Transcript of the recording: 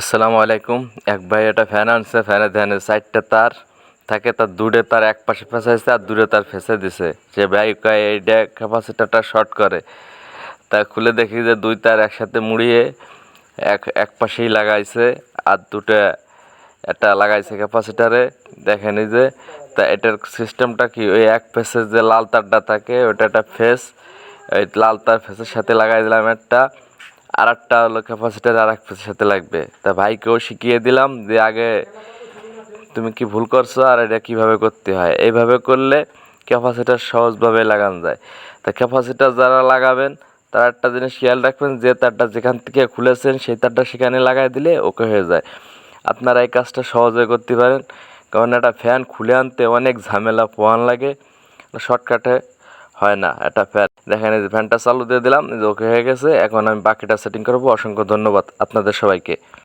আসসালামু আলাইকুম। এক ভাই একটা ফ্যান আনছে ফ্যানে ধ্যানে চারটে তার থাকে, তার দূরে তার এক পাশে ফেসাইছে আর দূরে তার ফেসে দিছে। যে ভাই এইটা ক্যাপাসিটারটা শর্ট করে। তা খুলে দেখি যে দুই তার একসাথে মুড়িয়ে এক এক পাশেই লাগাইছে আর দুটো একটা লাগাইছে ক্যাপাসিটারে দেখেনি যে, তা এটার সিস্টেমটা কি? ওই এক ফেসের যে লাল তারটা থাকে, ওটা একটা ফেস। ওই লাল তার ফেসের সাথে লাগাই দিলাম একটা। আর একটা হলো ক্যাপাসিটার আর এক সাথে লাগবে। তা ভাইকেও শিখিয়ে দিলাম যে আগে তুমি কি ভুল করছ আর এটা কীভাবে করতে হয়। এইভাবে করলে ক্যাপাসিটার সহজভাবে লাগানো যায়। তা ক্যাপাসিটার যারা লাগাবেন, তারা একটা জিনিস খেয়াল রাখবেন যে তারটা যেখান থেকে খুলেছেন, সেই তারটা সেখানে লাগাই দিলে ওকে হয়ে যায়। আপনারা এই কাজটা সহজে করতে পারেন। কারণ একটা ফ্যান খুলে আনতে অনেক ঝামেলা পোয়ান লাগে। শর্টকাটে হয় না একটা ফ্যান দেখেন এই যে ফ্যানটা চালু দিয়ে দিলাম ওকে হয়ে গেছে। এখন আমি বাকিটা সেটিং করব। অসংখ্য ধন্যবাদ আপনাদের সবাইকে।